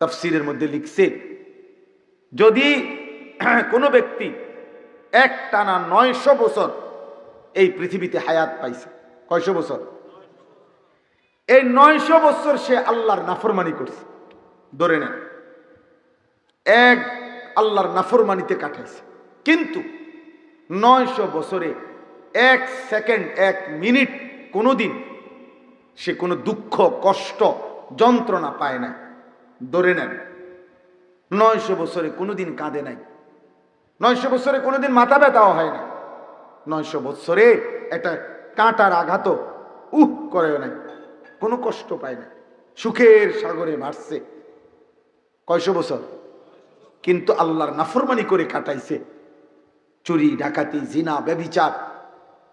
তফসিরের মধ্যে লিখছে, যদি কোনো ব্যক্তি এক টানা নয়শো বছর এই পৃথিবীতে হায়াত পাইছে, কয়শো বছর? এই নয়শো বছর সে আল্লাহর নাফরমানি করছে, ধরে নেন। এক আল্লাহর নাফরমানিতে কাটাইছে, কিন্তু নয়শো বছরে এক সেকেন্ড, এক মিনিট কোনো দিন সে কোনো দুঃখ, কষ্ট, যন্ত্রণা পায় না ধরে নেন। নয়শো বছরে কোনোদিন কাঁদে নাই। নয়শো বছরে কোনোদিন মাথা ব্যথাও হয় না নয়শো বছরে একটা কাঁটার আঘাত, উহ করে নাই। কোনো কষ্ট পায় না সুখের সাগরে ভাসছে। কয়শো বছর? কিন্তু আল্লাহর নাফরমানি করে কাটাইছে। চুরি, ডাকাতি, জিনা, ব্যবিচার,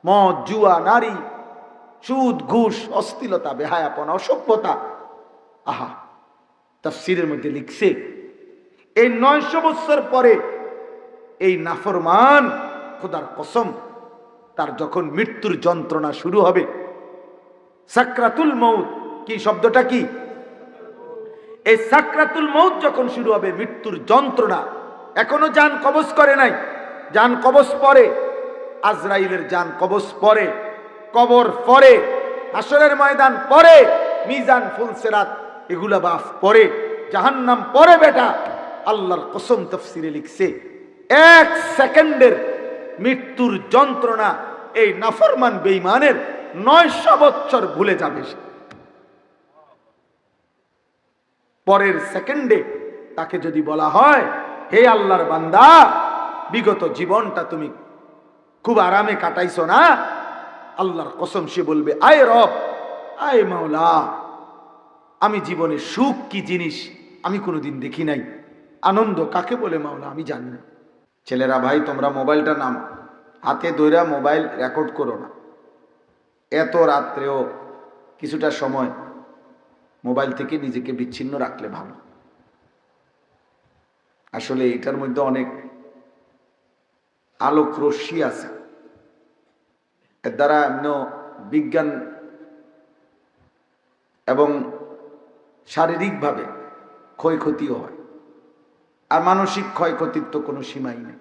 মদ, জুয়া, নারী, সুদ, ঘুষ অস্থিলতা বেহায়াপনা, অসভ্যতা। আহা! তাফসিরের মধ্যে লিখছে, এই নয়শো বৎসর পরে এই নাফরমান খোদার কসম, তার যখন মৃত্যুর যন্ত্রণা শুরু হবে, সাকরাতুল মৌত কি শব্দটা কি? এই সাকরাতুল মৌত যখন শুরু হবে, মৃত্যুর যন্ত্রণা, এখনও যান কবজ করে নাই, যান কবজ পরে, আজরাইলের যান কবজ পরে, কবর পরে হাসরের ময়দান পরে, মিজান ফুলসেরাত এগুলা বাফ পরে, জাহান্নাম পরে বেটা। আল্লাহর কসম তফসিরে লিখছে, এক সেকেন্ডের মৃত্যুর যন্ত্রণা এই নাফরমান বেইমানের নয়শো বৎসর ভুলে যাবে পরের সেকেন্ডে তাকে যদি বলা হয়, হে আল্লাহর বান্দা, বিগত জীবনটা তুমি খুব আরামে কাটাইছো না? আল্লাহর কসম সে বলবে, আয় রব, আয় মাওলা আমি জীবনে সুখ কি জিনিস আমি কোনোদিন দেখি নাই। আনন্দ কাকে বলে মাওলা? আমি জানি না। ছেলেরা, ভাই, তোমরা মোবাইলটা নাম। হাতে দইরা মোবাইল রেকর্ড করো না। এত রাত্রেও কিছুটা সময় মোবাইল থেকে নিজেকে বিচ্ছিন্ন রাখলে ভালো। আসলে এটার মধ্যে অনেক আলোক রশ্মি আছে। এর দ্বারা এমন বিজ্ঞান এবং শারীরিকভাবে ক্ষয়ক্ষতিও হয়। আর মানসিক ক্ষয়ক্ষতির তো কোনো সীমাই নেই।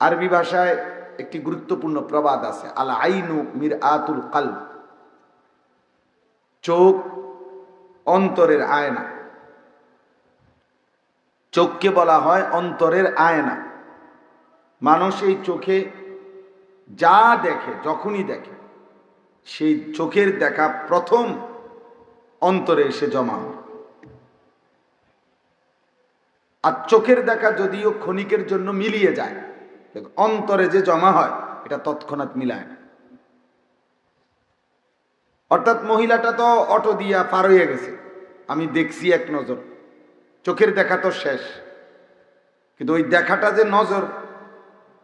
আরবি ভাষায় একটি গুরুত্বপূর্ণ প্রবাদ আছে আল আইনু মির আতুল কাল চোখ অন্তরের আয়না। চোখকে বলা হয় অন্তরের আয়না। মানুষ এই চোখে যা দেখে, যখনই দেখে, সেই চোখের দেখা প্রথম অন্তরে এসে জমা। আর চোখের দেখা যদিও ক্ষণিকের জন্য মিলিয়ে যায় অন্তরে যে জমা হয়, এটা তৎক্ষণাৎ মিলায় না। অর্থাৎ মহিলাটা তো অটো দিয়া পার হয়ে গেছে। আমি দেখছি এক নজর। চোখের দেখা তো শেষ। কিন্তু ওই দেখাটা যে নজর,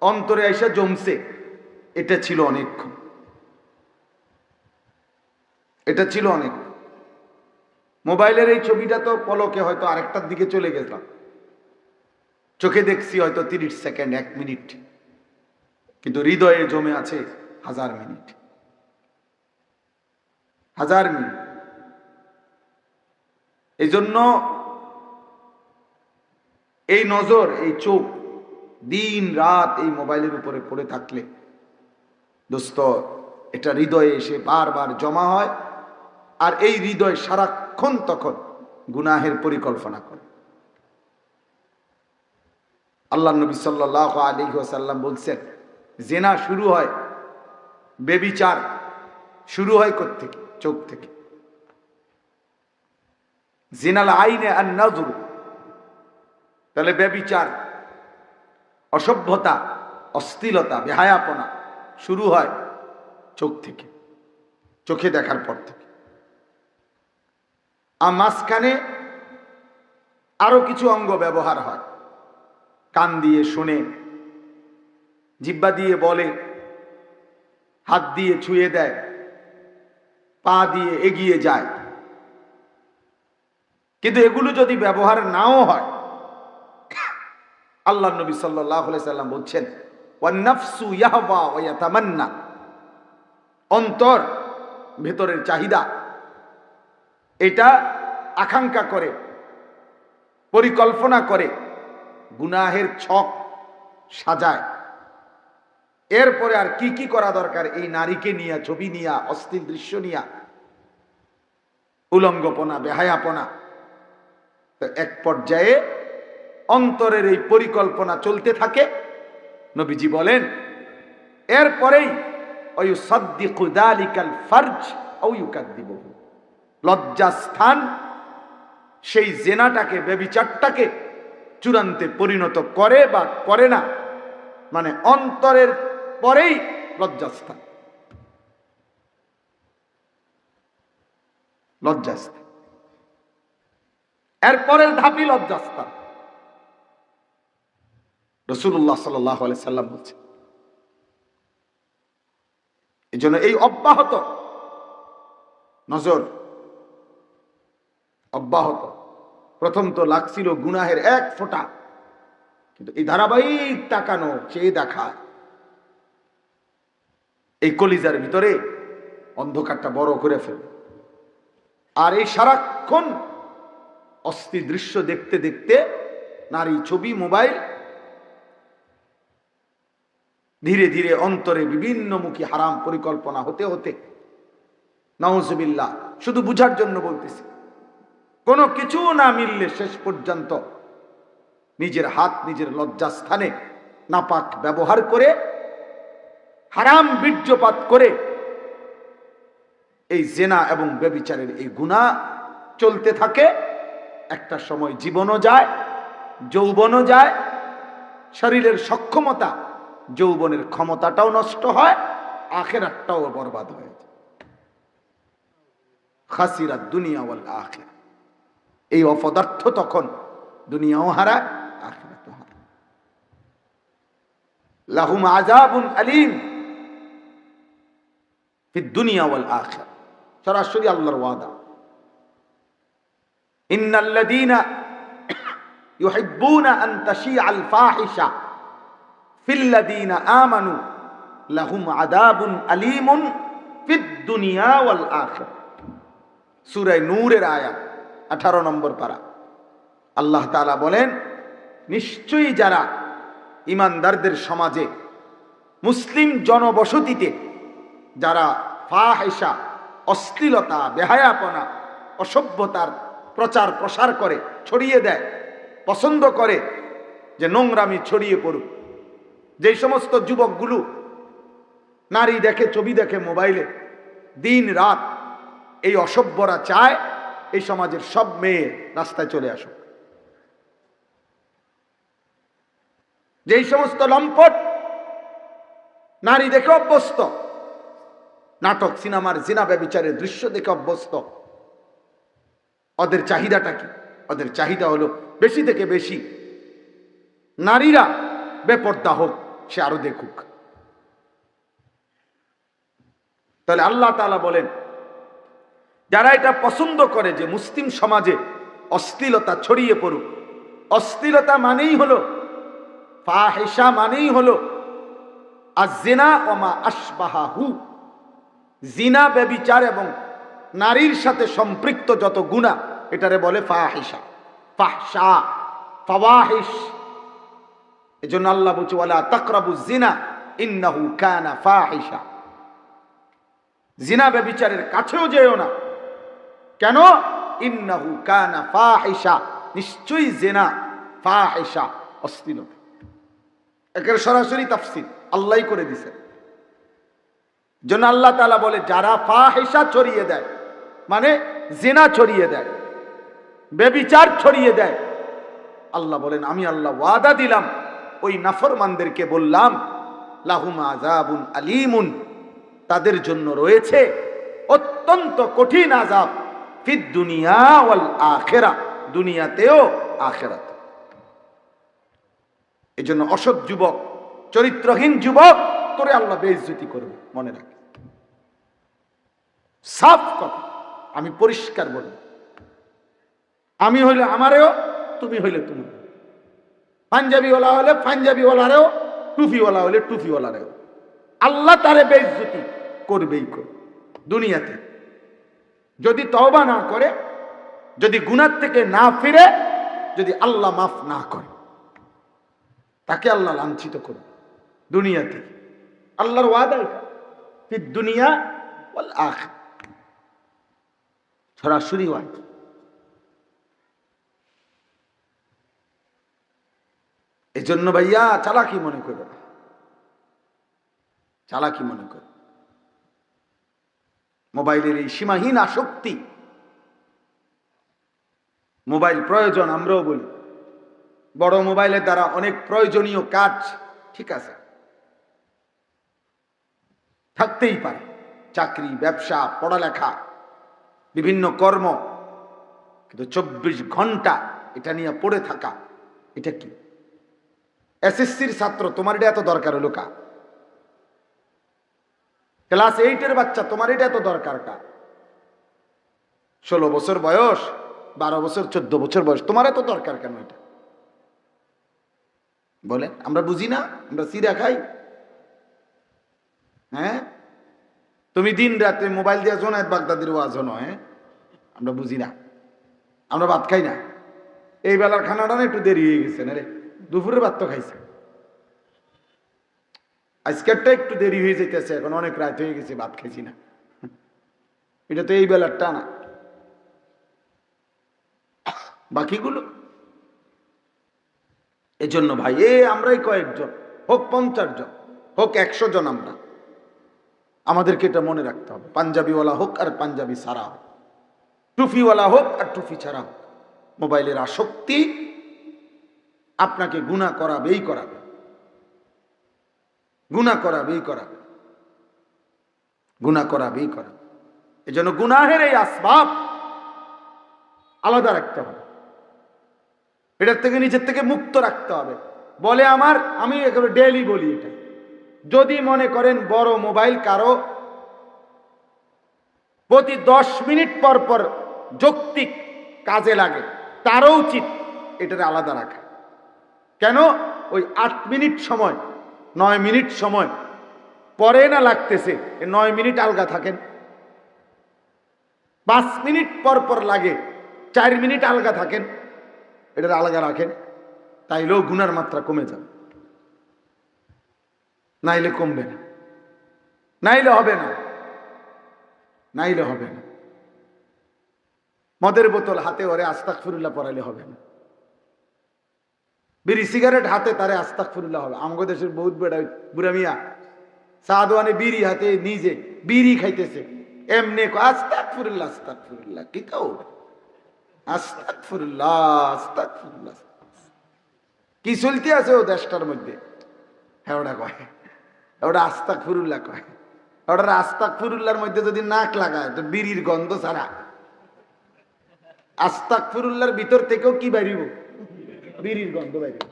অন্তরে এসে জমছে, এটা ছিল অনেকক্ষণ। এটা ছিল অনেক মোবাইলের এই ছবিটা তো পলকে হয়তো আরেকটার দিকে চলে গেলাম। চোখে দেখছি হয়তো তিরিশ সেকেন্ড, এক মিনিট। কিন্তু হৃদয়ে জমে আছে হাজার মিনিট। হাজার মিনিট। এই জন্য এই নজর, এই চোখ দিন, রাত এই মোবাইলের উপরে পড়ে থাকলে, দোস্ত, এটা হৃদয়ে এসে বারবার জমা হয়। আর এই হৃদয় সারাক্ষণ তখন গুনাহের পরিকল্পনা করে। আল্লাহ নবী সাল্লাহ আলী সাল্লাম বলছেন, জেনা শুরু হয়, বেবিচার শুরু হয় থেকে চোখ থেকে। জিনাল আইনে আর নজর তাহলে বেবিচার, অসভ্যতা, অস্থিলতা, বেহায়াপনা শুরু হয় চোখ থেকে, চোখে দেখার পর থেকে। আর মাঝখানে আরও কিছু অঙ্গ ব্যবহার হয়। কান দিয়ে শুনে, জিব্বা দিয়ে বলে, হাত দিয়ে ছুঁয়ে দেয়, পা দিয়ে এগিয়ে যায়। কিন্তু এগুলো যদি ব্যবহার নাও হয় আল্লাহ নবী সাল্লাম বলছেন অন্তর, ভেতরের চাহিদা। এটা আকাঙ্ক্ষা করে, পরিকল্পনা করে, গুনাহের ছক সাজায়। এরপরে আর কি কি করা দরকার? এই নারীকে নিয়ে, ছবি নিয়া অস্থির দৃশ্য নিয়া, উলঙ্গপনা, বেহায়াপনা। এক পর্যায়ে অন্তরের এই পরিকল্পনা চলতে থাকে, নবীজি বলেন, এরপরেই ওই সদ্দিকুদালিকাল ফার্জ দিব লজ্জাস্থান, সেই জেনাটাকে বেবিচারটাকে চূড়ান্তে পরিণত করে বা করে না মানে অন্তরের পরেই লজ্জাস্থান। লজ্জাস্থান। এরপরের ধাপই লজ্জাস্থান। রসুল্লাহ সাল্লাহ সাল্লাম বলছে এই জন্য এই অব্যাহত নজর অব্যাহত। প্রথম তো লাগছিল গুনাহের এক ফোঁটা। কিন্তু এই ধারাবাহিক তাকানো সে দেখায়। এই কলিজার ভিতরে অন্ধকারটা বড় করে ফেলে। আর এই সারাক্ষণ অস্থির দৃশ্য দেখতে দেখতে নারী ছবি, মোবাইল, ধীরে ধীরে অন্তরে বিভিন্নমুখী হারাম পরিকল্পনা হতে হতে নওজবিল্লা শুধু বুঝার জন্য বলতেছি কোনো কিছু না মিললে শেষ পর্যন্ত নিজের হাত, নিজের লজ্জাস্থানে নাপাক ব্যবহার করে, হারাম বীর্যপাত করে এই জেনা এবং ব্যবিচারের এই গুণা চলতে থাকে। একটা সময় জীবনও যায়, যৌবনও যায়, শরীরের সক্ষমতা, যৌবনের ক্ষমতাটাও নষ্ট হয়, আখেরাতটাও বরবাদ হয়ে যায়। খাসিরা দুনিয়া বল আখের এই অপদার্থ তখন দুনিয়াও হারায় আখেরাত হারায় লাহুম আজাবুন আলিম ফি দুনিয়া ওয়াল আখির সরাসরি আল্লাহর ওয়াদা। ইন্নাল্লাযীনা ইউহিব্বুনা আন তাশিআল ফাহিশা ফিল্লাযীনা আমানু লাহুম আযাবুন আলীমুন ফিদ দুনিয়া ওয়াল আখির সূরা নূরের আয়াত। 18 নম্বর পারা। আল্লাহ তাআলা বলেন, নিশ্চয়ই যারা ইমানদারদের সমাজে মুসলিম জনবসতিতে, যারা ফাহেসা অশ্লীলতা, বেহায়াপনা, অসভ্যতার প্রচার প্রসার করে, ছড়িয়ে দেয়, পছন্দ করে যে নোংরামি ছড়িয়ে পড়ুক। যেই সমস্ত যুবকগুলো নারী দেখে, ছবি দেখে মোবাইলে দিন রাত এই অসভ্যরা চায় এই সমাজের সব মেয়ে রাস্তায় চলে আসুক। যেই সমস্ত লম্পট নারী দেখে অভ্যস্ত, নাটক, সিনেমার জিনা ব্যবচারের দৃশ্য দেখে অভ্যস্ত, ওদের চাহিদাটা কি? ওদের চাহিদা হলো বেশি থেকে বেশি নারীরা বেপর্দা হোক, সে আরও দেখুক। তাহলে আল্লাহ তালা বলেন যারা এটা পছন্দ করে যে মুসলিম সমাজে অশ্লীলতা ছড়িয়ে পড়ুক, অশ্লীলতা মানেই হলো ফাহেসা মানেই হলো আজেনা ওমা আসবাহা হু জিনা ব্যবিচার এবং নারীর সাথে সম্পৃক্ত যত গুণা, এটারে বলে ফাহিসা ফাহসা ফাওয়াহিস এজন্য আল্লাহ বলছে, ওয়ালা তাকরাবু জিনা, ইন্নাহু কানা ফাহিসা জিনা ব্যবিচারের কাছেও যেও না। কেন? ইন্নাহু কানা ফাহিসা নিশ্চয়ই জেনা ফাহিসা অস্থিরতা একের সরাসরি তাফসির আল্লাহ করে দিছে। জন্য আল্লাহ তালা বলে, যারা ফাহেসা ছড়িয়ে দেয় মানে জেনা ছড়িয়ে দেয়, বেবিচার ছড়িয়ে দেয়, আল্লাহ বলেন, আমি আল্লাহ ওয়াদা দিলাম, ওই নাফরমানদেরকে বললাম, লাহুম আজাবুন আলিমুন, তাদের জন্য রয়েছে অত্যন্ত কঠিন আজাব ফিদ দুনিয়া আখেরা, দুনিয়াতেও আখেরাতে। এই জন্য অসৎ যুবক, চরিত্রহীন যুবক, তোরে আল্লাহ বেইজ্জতি করবে, মনে রাখ। সাফ কথা, আমি পরিষ্কার বলি। আমি হইলে আমারেও, তুমি হইলে তুমি। পাঞ্জাবিওয়ালা হলে পাঞ্জাবিওয়ালারেও টুফিওয়ালা হলে টুফিওয়ালারেও আল্লাহ তারে বেইজ্জতি করবেই কর দুনিয়াতে। যদি তওবা না করে, যদি গুনার থেকে না ফিরে, যদি আল্লাহ মাফ না করে, তাকে আল্লাহ লাঞ্ছিত করবে দুনিয়াতে। আল্লাহর ওয়াদা দুনিয়া আখ। সরাসরি ওয়াদা এই জন্য ভাইয়া চালাকি মনে করবে চালাকি মনে করে। মোবাইলের এই সীমাহীন আসক্তি। মোবাইল প্রয়োজন আমরাও বলি। বড় মোবাইলের দ্বারা অনেক প্রয়োজনীয় কাজ ঠিক আছে। থাকতেই পারে। চাকরি, ব্যবসা, পড়ালেখা, বিভিন্ন কর্ম। কিন্তু চব্বিশ ঘণ্টা এটা নিয়ে পড়ে থাকা, এটা কি? এসএসসির ছাত্র, তোমার এটা এত দরকার হলো কা? ক্লাস এইটের বাচ্চা, তোমার এটা এত দরকার কা? ষোলো বছর বয়স, বারো বছর, চোদ্দ বছর বয়স, তোমার এত দরকার কেন এটা? বলে, আমরা বুঝি না, আমরা সিরা খাই। হ্যাঁ? তুমি দিন রাতে মোবাইল দিয়ে জোনায় বাগদাদির ওয়াজ হনো হ্যাঁ? আমরা বুঝি না। আমরা ভাত খাই না। এই বেলার খানাটা না একটু দেরি হয়ে গেছে, না রে? দুপুরের ভাত তো খাইছে। আজকেরটা একটু দেরি হয়ে যেতেছে এখন অনেক রাত হয়ে গেছে, ভাত খেয়েছি না। এটা তো এই বেলার টানা। বাকিগুলো? এই জন্য ভাই, এ আমরাই কয়েকজন, হোক পঞ্চাশ জন, হোক একশো জন আমরা। আমাদেরকে এটা মনে রাখতে হবে, পাঞ্জাবিওয়ালা হোক আর পাঞ্জাবি সারা হোক। টুফিওয়ালা হোক আর টুফি ছাড়া হোক। মোবাইলের আসক্তি আপনাকে গুণা করাবেই করাবে গুণা করাবেই করা। গুণা করাবে এই জন্য গুনাহের এই আসবাব আলাদা রাখতে হবে। এটার থেকে নিজের থেকে মুক্ত রাখতে হবে। বলে আমার, আমি একেবারে ডেলি বলি এটা। যদি মনে করেন বড় মোবাইল কারও প্রতি দশ মিনিট পর পর যৌক্তিক কাজে লাগে, তারও উচিত এটার আলাদা রাখা। কেন? ওই আট মিনিট সময় নয় মিনিট সময়। পরে না লাগতেছে নয় মিনিট আলগা থাকেন। পাঁচ মিনিট পর পর লাগে, চার মিনিট আলগা থাকেন। এটার আলগা রাখেন, তাইলেও গুনার মাত্রা কমে যাবে। নাইলে কমবে না। নাইলে হবে না। নাইলে হবে না। মদের বোতল হাতে ওরে আস্তাক ফিরুল্লাহ পড়াইলে হবে না। বিড়ি সিগারেট হাতে তারে আস্তাক ফিরুল্লাহ হবে আমগো দেশের বহুত বেড়া, বুড়া মিয়া। সাদওয়ানে বিড়ি হাতে নিজে বিড়ি খাইতেছে। এমনি আস্তাক ফিরুল্লাহ আস্তাক ফিরুল্লাহ কি তাও আস্তাক ফিরুল্লাহ আস্তাক ফিরুল্লাহ কি চলতে আছে ও দেশটার মধ্যে? হ্যাঁ ওটা কয়। ওটা আস্তাক ফিরুল্লাহ কয়। ওটা আস্তাক ফিরুল্লাহর মধ্যে যদি নাক লাগায়, তো বিড়ির গন্ধ ছাড়া। আস্তাক ফিরুল্লাহর ভিতর থেকেও কি বাড়িব বিড়ির গন্ধ বাড়িব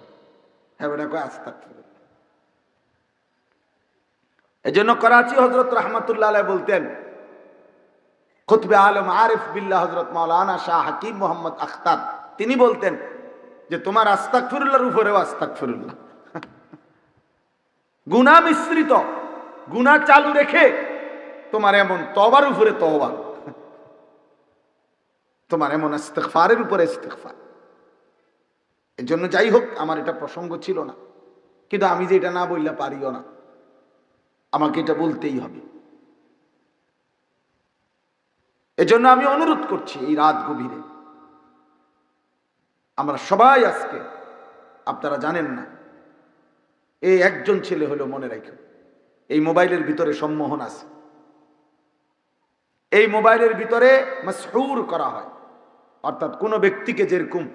হ্যাঁ আস্তাক ফিরুল্লাহ এই জন্য করাচি হজরত রহমতুল্লাহ বলতেন, খুতবে আলম আরিফ বিল্লাহ হজরত মাওলানা শাহ হাকিম মোহাম্মদ আখতার তিনি বলতেন যে, তোমার আস্তাক ফিরুল্লাহর উপরেও আস্তাক ফিরুল্লাহ গুণা মিশ্রিত গুণা চালু রেখে তোমার এমন তবার উপরে তবা তোমার এমন ইস্তেকফারের উপরে ইস্তেকফার এর জন্য যাই হোক, আমার এটা প্রসঙ্গ ছিল না। কিন্তু আমি যে এটা না বললে পারিও না। আমাকে এটা বলতেই হবে। এজন্য আমি অনুরোধ করছি এই রাত গভীরে। আমরা সবাই আজকে, আপনারা জানেন না, এই একজন ছেলে হলো মনে রাখো এই মোবাইলের ভিতরে সম্মোহন আছে। এই মোবাইলের ভিতরে মশহুর করা হয়। অর্থাৎ কোনো ব্যক্তিকে যেরকম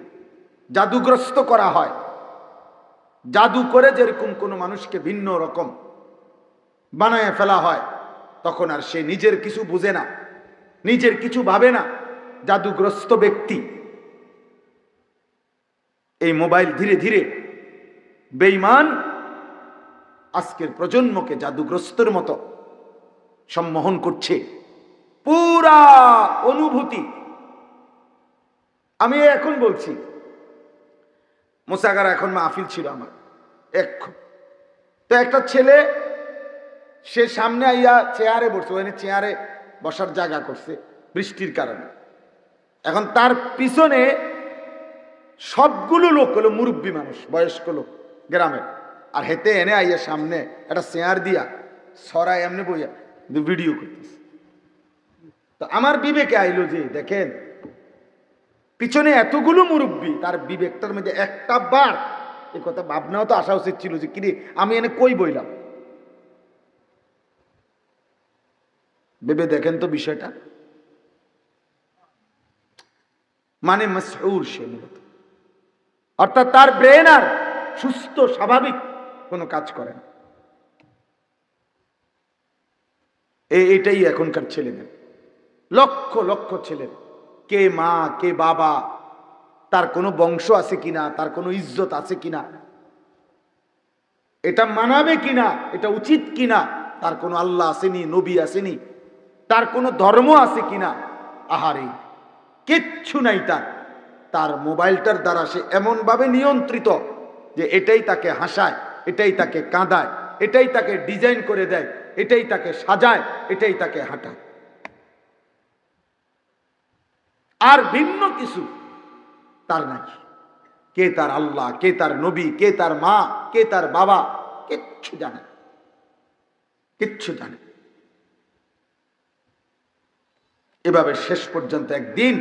জাদুগ্রস্ত করা হয়। জাদু করে যেরকম কোনো মানুষকে ভিন্ন রকম বানায় ফেলা হয়, তখন আর সে নিজের কিছু বুঝে না, নিজের কিছু ভাবে না, জাদুগ্রস্ত ব্যক্তি। এই মোবাইল ধীরে ধীরে বেইমান আজকের প্রজন্মকে জাদুগ্রস্তর মতো সম্মোহন করছে। পুরা অনুভূতি। আমি এখন বলছি মোসাগার এখন মাহফিল ছিল আমার এক তো একটা ছেলে, সে সামনে আইয়া চেয়ারে বসছে ওখানে চেয়ারে বসার জায়গা করছে বৃষ্টির কারণে। এখন তার পিছনে সবগুলো লোক হলো মুরব্বী মানুষ, বয়স্ক লোক গ্রামের আর হেতে এনে আইয়া সামনে একটা চেয়ার দিয়া সরাই এমনি বইয়া ভিডিও করতেছে। তো আমার বিবেকে আইলো যে, দেখেন পিছনে এতগুলো মুরব্বী, তার বিবেকটার মধ্যে একটা বার এই কথা ভাবনাও তো আসা উচিত ছিল যে, কিরে, আমি এনে কই বইলাম? ভেবে দেখেন তো বিষয়টা। মানে সে মূলত। অর্থাৎ তার ব্রেন আর সুস্থ, স্বাভাবিক কোনো কাজ করে না। এ- এটাই এখনকার ছেলেদের। লক্ষ লক্ষ ছেলের কে মা, কে বাবা, তার কোনো বংশ আছে কিনা, তার কোনো ইজ্জত আছে কিনা, এটা মানাবে কিনা, এটা উচিত কিনা, তার কোনো আল্লাহ আসেনি, নবী আসেনি, তার কোনো ধর্ম আছে কিনা, আহারে, কিচ্ছু নাই তার তার মোবাইলটার দ্বারা সে এমনভাবে নিয়ন্ত্রিত যে এটাই তাকে হাসায়, এটাই তাকে কাঁদায়, এটাই তাকে ডিজাইন করে দেয়, এটাই তাকে সাজায়, এটাই তাকে হাঁটায়। আর ভিন্ন কিছু তার নাকি কে তার আল্লাহ, কে তার নবী, কে তার মা, কে তার বাবা, কিচ্ছু জানে। কিচ্ছু জানে এভাবে শেষ পর্যন্ত একদিন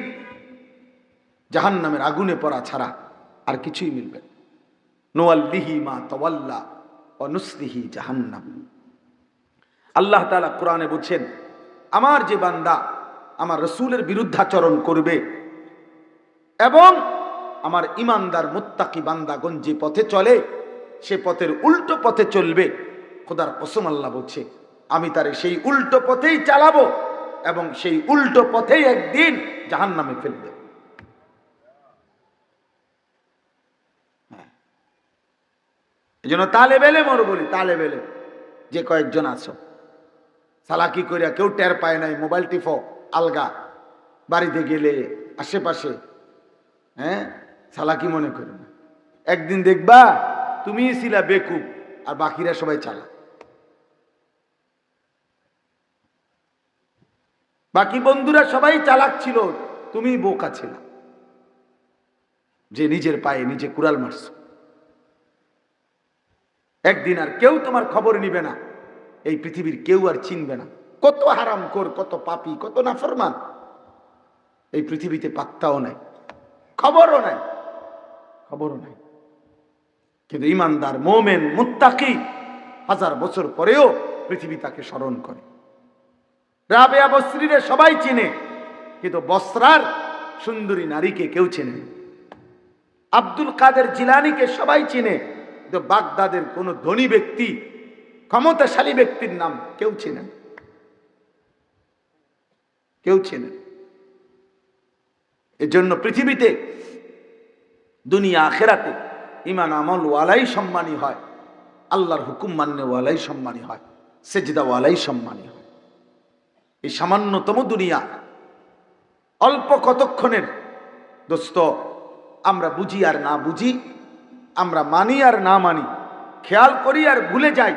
জাহান নামের আগুনে পড়া ছাড়া আর কিছুই মিলবে। নোয়াল্লিহি মা তওয়াল্লা অনুসলিহি জাহান্নাম আল্লাহ তাআলা কোরআনে বলছেন, আমার যে বান্দা আমার রসুলের বিরুদ্ধাচরণ করবে এবং আমার ইমানদার মুত্তাকি বান্দাগণ যে পথে চলে, সে পথের উল্টো পথে চলবে। খোদার কসম আল্লাহ বলছে, আমি তারে সেই উল্টো পথেই চালাবো এবং সেই উল্টো পথেই একদিন জাহান নামে ফেলবে। এই জন্য তালে বেলে মর বলি, তালে বেলে। যে কয়েকজন আছো, সালাকি করিয়া কেউ টের পায় নাই, মোবাইল টিফো আলগা বাড়িতে গেলে আশেপাশে হ্যাঁ? সালাকি মনে করো? না একদিন দেখবা তুমি ছিলা বেকুব, আর বাকিরা সবাই চালা বাকি বন্ধুরা সবাই চালাক ছিল, তুমি বোকা ছিল। যে নিজের পায়ে নিজে কুড়াল মারছ। একদিন আর কেউ তোমার খবর নিবে না, এই পৃথিবীর কেউ আর চিনবে না। কত হারাম কর কত পাপি, কত নাফরমান। এই পৃথিবীতে পাত্তাও নাই, খবরও নাই খবরও নাই। কিন্তু ইমানদার, মোমেন, মুত্তাকি হাজার বছর পরেও পৃথিবী তাকে স্মরণ করে। রাবেয়া বস্ত্রীরে সবাই চিনে, কিন্তু বস্ত্রার সুন্দরী নারীকে কেউ চেনে আব্দুল কাদের জিলানিকে সবাই চিনে, কিন্তু বাগদাদের কোনো ধনী ব্যক্তি, ক্ষমতাশালী ব্যক্তির নাম কেউ চেনেন কেউ চেনেন এজন্য পৃথিবীতে, দুনিয়া আখেরাতে ইমান আমল ওয়ালাই সম্মানী হয়, আল্লাহর হুকুম মান্য ওয়ালাই সম্মানী হয়, সেজদা ওয়ালাই সম্মানী হয়। এই সামান্যতম দুনিয়া অল্প কতক্ষণের, দোস্ত, আমরা বুঝি আর না বুঝি, আমরা মানি আর না মানি, খেয়াল করি আর ভুলে যাই,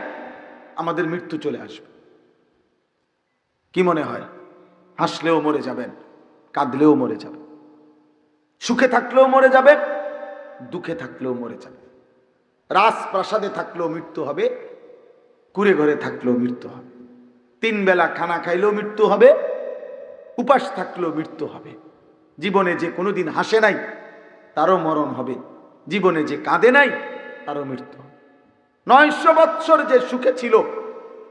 আমাদের মৃত্যু চলে আসবে। কি মনে হয়? হাসলেও মরে যাবেন, কাঁদলেও মরে যাবেন। সুখে থাকলেও মরে যাবেন, দুঃখে থাকলেও মরে যাবেন। রাজপ্রাসাদে থাকলেও মৃত্যু হবে, কুড়ে ঘরে থাকলেও মৃত্যু হবে। তিন বেলা খানা খাইলেও মৃত্যু হবে, উপাস থাকলেও মৃত্যু হবে। জীবনে যে কোনোদিন হাসে নাই, তারও মরণ হবে। জীবনে যে কাঁদে নাই, তারও মৃত্যু হবে। নয়শো বৎসর যে সুখে ছিল,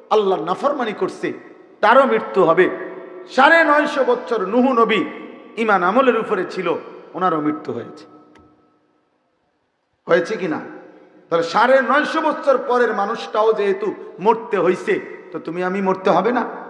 আল্লাহ নাফরমানি করছে, তারও মৃত্যু হবে। সাড়ে নয়শো বছর নুহু নবী ইমান আমলের উপরে ছিল, ওনারও মৃত্যু হয়েছে। হয়েছে কি না? তাহলে সাড়ে নয়শো বছর পরের মানুষটাও যেহেতু মরতে হয়েছে তো তুমি আমি মরতে হবে না?